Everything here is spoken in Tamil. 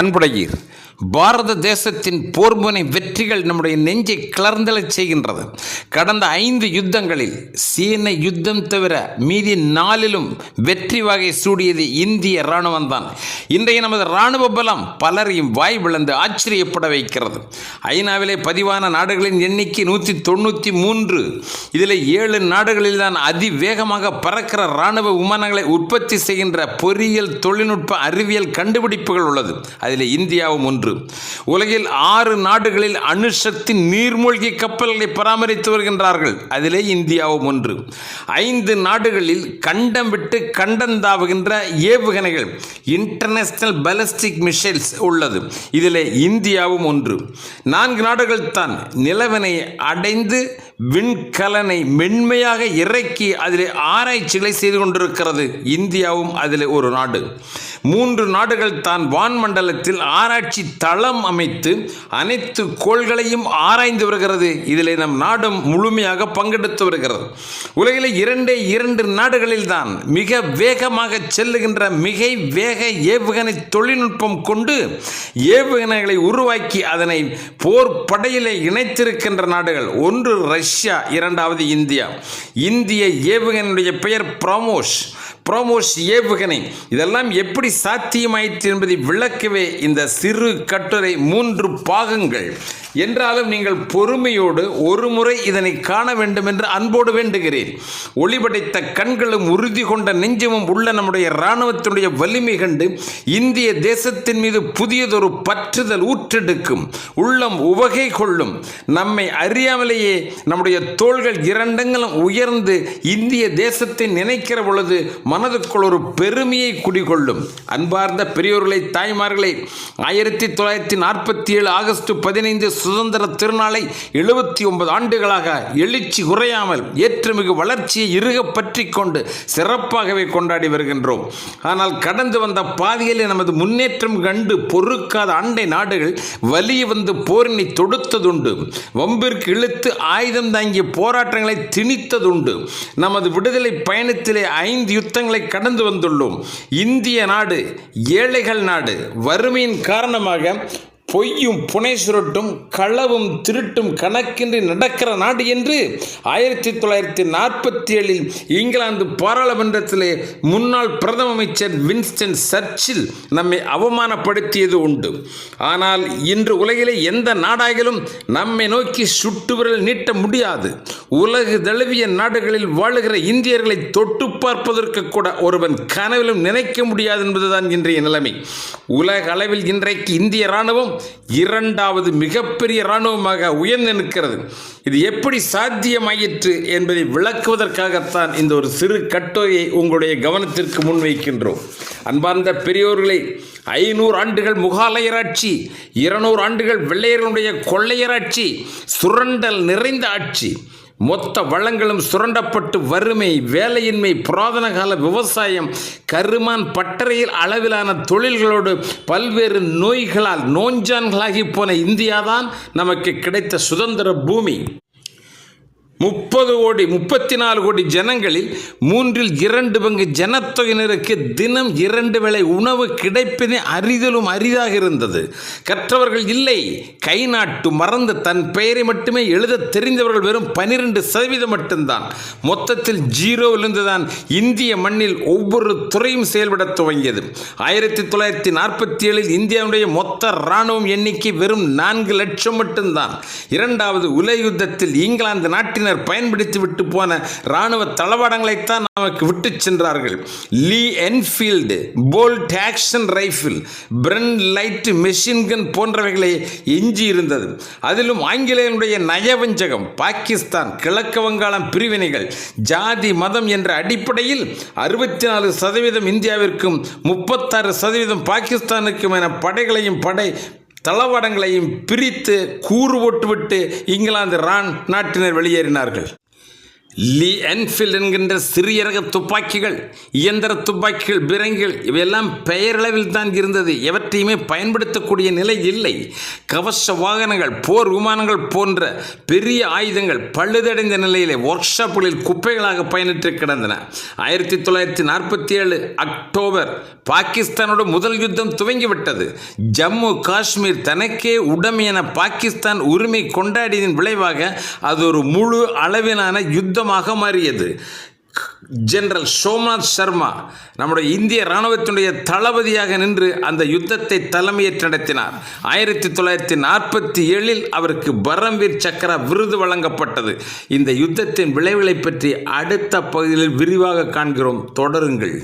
அன்புடையீர் பாரத தேசத்தின் போர்முனை வெற்றிகள் நம்முடைய நெஞ்சை கிளர்ந்தெழச் செய்கின்றது. கடந்த ஐந்து யுத்தங்களில் சீன யுத்தம் தவிர மீதி நாளிலும் வெற்றி வகை சூடியது இந்திய இராணுவம் தான் இன்றைய நமது இராணுவ பலம் பலரையும் வாய் விளந்து ஆச்சரியப்பட வைக்கிறது. ஐநாவிலே பதிவான நாடுகளின் எண்ணிக்கை நூற்றி தொண்ணூற்றி மூன்று இதில் ஏழு நாடுகளில் தான் அதிவேகமாக பறக்கிற இராணுவ விமானங்களை உற்பத்தி செய்கின்ற பொறியியல் தொழில்நுட்ப அறிவியல் கண்டுபிடிப்புகள் உள்ளது. அதில் இந்தியாவும் ஒன்று. உலகில் ஆறு நாடுகளில் அணுசக்தி நீர்மூழ்கி கப்பல்களை பராமரித்து வருகின்றார்கள். அதிலே இந்தியாவும் ஒன்று. ஐந்து நாடுகளில் கண்டம் விட்டு கண்டந்தாவுகின்ற ஏவுகணைகள் இன்டர்நேஷனல் பலஸ்டிக் மிசைல்ஸ் உள்ளது. இதில் இந்தியாவும் ஒன்று. நான்கு நாடுகள் தான் நிலவனை அடைந்து விண்கலனை மென்மையாக இறக்கி அதில் ஆராய்ச்சிகளை செய்து கொண்டிருக்கிறது. இந்தியாவும் அதில் ஒரு நாடு. மூன்று நாடுகள் தான் வான்மண்டலத்தில் ஆராய்ச்சி தளம் அமைத்து அனைத்து கோள்களையும் ஆராய்ந்து வருகிறது. இதில் நம் நாடும் முழுமையாக பங்கெடுத்து வருகிறது. உலகில் இரண்டே இரண்டு நாடுகளில் தான் மிக வேகமாக செல்லுகின்ற மிகை வேக ஏவுகணை தொழில்நுட்பம் கொண்டு ஏவுகணைகளை உருவாக்கி அதனை போர் படையிலே இணைத்திருக்கின்ற நாடுகள். ஒன்று ரஷ்யா இரண்டாவது இந்தியா. இந்திய ஏவுகணையுடைய பெயர் பிரமோஷ் ப்ரோமோஸ் ஏவுகணை இதெல்லாம் எப்படி சாத்தியமாயிற்று என்பதை விளக்கவே இந்த சிறு கட்டுரை மூன்று பாகங்கள். என்றாலும் நீங்கள் பொறுமையோடு ஒரு முறை இதனை காண வேண்டும் என்று அன்போடு வேண்டுகிறேன். ஒளிபடைத்த கண்களும் உறுதி கொண்ட நெஞ்சமும் உள்ள நம்முடைய இராணுவத்தினுடைய வலிமை கண்டு இந்திய தேசத்தின் மீது புதியதொரு பற்றுதல் ஊற்றெடுக்கும். உள்ளம் உவகை கொள்ளும். நம்மை அறியாமலேயே நம்முடைய தோள்கள் இரண்டங்களும் உயர்ந்து இந்திய தேசத்தை நினைக்கிற பொழுது மனதுக்குள் ஒரு பெருமையை குடிகொள்ளும். அன்பார்ந்த பெரியோர்களை தாய்மார்களை ஆயிரத்தி தொள்ளாயிரத்தி நாற்பத்தி ஏழு ஆகஸ்ட் பதினைந்து சுதந்திர திருநாளை எழுபத்தி ஒன்பது ஆண்டுகளாக எழுச்சி குறையாமல் ஏற்றுமிகு வளர்ச்சியை இறுக பற்றி கொண்டு சிறப்பாகவே கொண்டாடி வருகின்றோம். ஆனால் கடந்து வந்த பாதையில் நமது முன்னேற்றம் கண்டு பொறுக்காத அண்டை நாடுகள் வலிய வந்து போரினை தொடுத்ததுண்டு. வம்பிற்கு இழுத்து ஆயுதம் தாங்கிய போராட்டங்களை திணித்ததுண்டு. நமது விடுதலை பயணத்திலே ஐந்து யுத்தங்கள் கடந்து வந்துள்ளோம். இந்திய நாடு ஏழைகள் நாடு வறுமையின் காரணமாக பொய்யும் புனை சுருட்டும் களவும் திருட்டும் கணக்கின்றி நடக்கிற நாடு என்று ஆயிரத்தி தொள்ளாயிரத்தி நாற்பத்தி ஏழில் இங்கிலாந்து பாராளுமன்றத்திலே முன்னாள் பிரதம அமைச்சர் வின்ஸ்டன் சர்ச்சில் நம்மை அவமானப்படுத்தியது உண்டு. ஆனால் இன்று உலகிலே எந்த நாடாகிலும் நம்மை நோக்கி சுட்டுவிரல் நீட்ட முடியாது. உலகு தழுவிய நாடுகளில் வாழுகிற இந்தியர்களை தொட்டு பார்ப்பதற்கு கூட ஒருவன் கனவிலும் நினைக்க முடியாது என்பதுதான் இன்றைய நிலைமை. உலக அளவில் இன்றைக்கு இந்திய இராணுவம் இரண்டாவது மிகப்பெரிய இராணுவமாக உயர்ந்து நிற்கிறது. இது எப்படி சாத்தியமாயிற்று என்பதை விளக்குவதற்காகத்தான் இந்த ஒரு சிறு கட்டுரையை உங்களுடைய கவனத்திற்கு முன்வைக்கின்றோம். அன்பார்ந்த பெரியோர்களை ஐநூறு ஆண்டுகள் முகாலயராட்சி இருநூறு ஆண்டுகள் வெள்ளையர்களுடைய கொள்ளையராட்சி சுரண்டல் நிறைந்த ஆட்சி. மொத்த வளங்களும் சுரண்டப்பட்டு வறுமை வேலையின்மை புராதன கால விவசாயம் கருமான் பட்டறையில் அளவிலான தொழில்களோடு பல்வேறு நோய்களால் நோஞ்சான்களாகி போன இந்தியாதான் நமக்கு கிடைத்த சுதந்திர பூமி. முப்பது கோடி முப்பத்தி நாலு கோடி ஜனங்களில் மூன்றில் இரண்டு பங்கு ஜனத்தொகையினருக்கு தினம் இரண்டு வேளை உணவு கிடைப்பதே அரிதலும் அரிதாக இருந்தது. கற்றவர்கள் இல்லை. கை நாட்டு மறந்து தன் பெயரை மட்டுமே எழுத தெரிந்தவர்கள் வெறும் பனிரெண்டு சதவீதம் மட்டும்தான். மொத்தத்தில் ஜீரோவிலிருந்து தான் இந்திய மண்ணில் ஒவ்வொரு துறையும் செயல்பட துவங்கியது. ஆயிரத்தி தொள்ளாயிரத்தி நாற்பத்தி ஏழில் இந்தியாவுடைய மொத்த இராணுவம் எண்ணிக்கை வெறும் நான்கு லட்சம் மட்டும்தான். இரண்டாவது உலக யுத்தத்தில் இங்கிலாந்து நாட்டினர் பயன்படுத்தி விட்டு போன இராணுவ தளவாடங்களைத்தான் நமக்கு விட்டு சென்றார்கள். Lee Enfield bolt action rifle Bren light machine gun போன்றவைகளை எஞ்சி இருந்தது அதிலும் ஆங்கிலேயனுடைய நயவஞ்சகம் பாகிஸ்தான் கிழக்கு வங்காளம் பிரிவினைகள் ஜாதி மதம் என்ற அடிப்படையில் அறுபத்தி நாலு சதவீதம் இந்தியாவிற்கும் முப்பத்தாறு சதவீதம் பாகிஸ்தானுக்கும் என படைகளையும் படை தளவாடங்களையும் பிரித்து கூறு போட்டுவிட்டு இங்கிலாந்து ரான் நாட்டினர் வெளியேறினார்கள். லீ என்ஃபீல்டு என்கின்ற சிறிய ரக துப்பாக்கிகள் இயந்திர துப்பாக்கிகள் பிரங்கிகள் இவையெல்லாம் பெயரளவில் தான் இருந்தது. எவற்றையுமே பயன்படுத்தக்கூடிய நிலை இல்லை. கவச வாகனங்கள் போர் விமானங்கள் போன்ற பெரிய ஆயுதங்கள் பழுதடைந்த நிலையிலே ஒர்க் ஷாப்புகளில் குப்பைகளாக பயனிட்டு கிடந்தன. ஆயிரத்தி தொள்ளாயிரத்தி நாற்பத்தி ஏழு அக்டோபர் பாகிஸ்தானோட முதல் யுத்தம் துவங்கிவிட்டது. ஜம்மு காஷ்மீர் தனக்கே உடைமை என பாகிஸ்தான் உரிமை கொண்டாடியதன் விளைவாக அது ஒரு முழு அளவிலான யுத்தம் யுத்தமாக மாறியது. ஜெனரல் சோம்நாத் சர்மா நம்முடைய இந்திய இராணுவத்தினுடைய தளபதியாக நின்று அந்த யுத்தத்தை தலைமையேற்று நடத்தினார். ஆயிரத்தி தொள்ளாயிரத்தி நாற்பத்தி ஏழில் அவருக்கு பரம்வீர் சக்கரா விருது வழங்கப்பட்டது. இந்த யுத்தத்தின் விளைவுகளை பற்றி அடுத்த பகுதியில் விரிவாக காண்கிறோம். தொடருங்கள்.